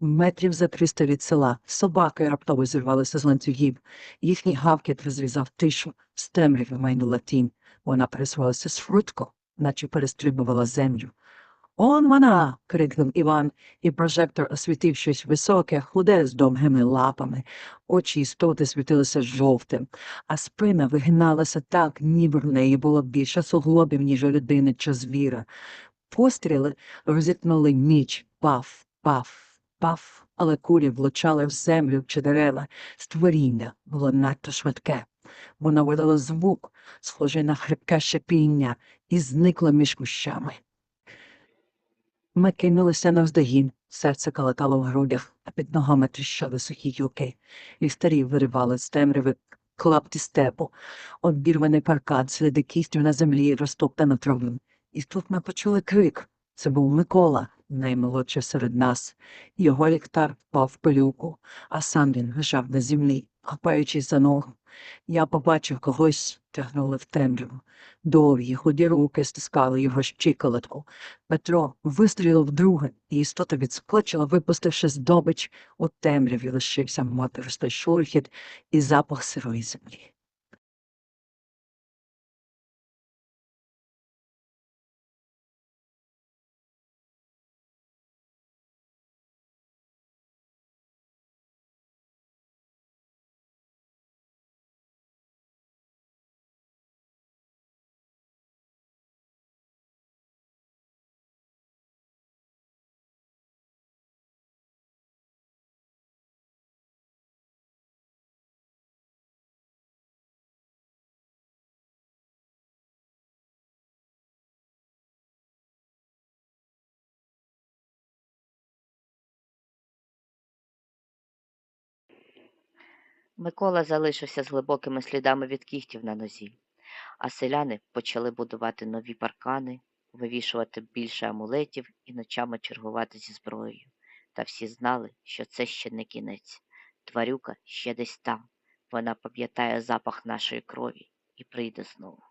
Метрів за триста від села собаки раптово зірвалися з ланцюгів. Їхній гавкіт розрізав тишу, з темряви майнула тінь. Вона пересувалася швидко, наче перестрибувала землю. Он вона. крикнув Іван, і прожектор освітив щось високе, худе з довгими лапами. Очі істоти світилися жовтим, а спина вигиналася так, ніби в неї було більше суглобів, ніж у людини чи звіра. Постріли розітнули ніч, паф, паф, паф, але кулі влучали в землю чи дерева. Створіння було надто швидке. Воно видало звук, схожий на хрипке шипіння, і зникло між кущами. Ми кинулися навздогін, серце калатало в грудях, а під ногами тріщали сухі юки. Ліхтарі виривали з темряви клапті степу, обірваний паркан, сліди кістю на землі, розтоптану траву. І тут ми почули крик. Це був Микола, наймолодший серед нас. Його ліхтар впав в пилюку, а сам він лежав на землі, хапаючись за ногу. Я побачив когось, тягнули в темряву. Довгі, худі руки стискали його щиколотку. Петро вистрілив вдруге, і істота відскочила, випустивши здобич. У темряві лишився мотористий шурхіт і запах сирої землі. Микола залишився з глибокими слідами від кігтів на нозі, а селяни почали будувати нові паркани, вивішувати більше амулетів і ночами чергувати зі зброєю. Та всі знали, що це ще не кінець. Тварюка ще десь там. Вона пам'ятає запах нашої крові і прийде знову.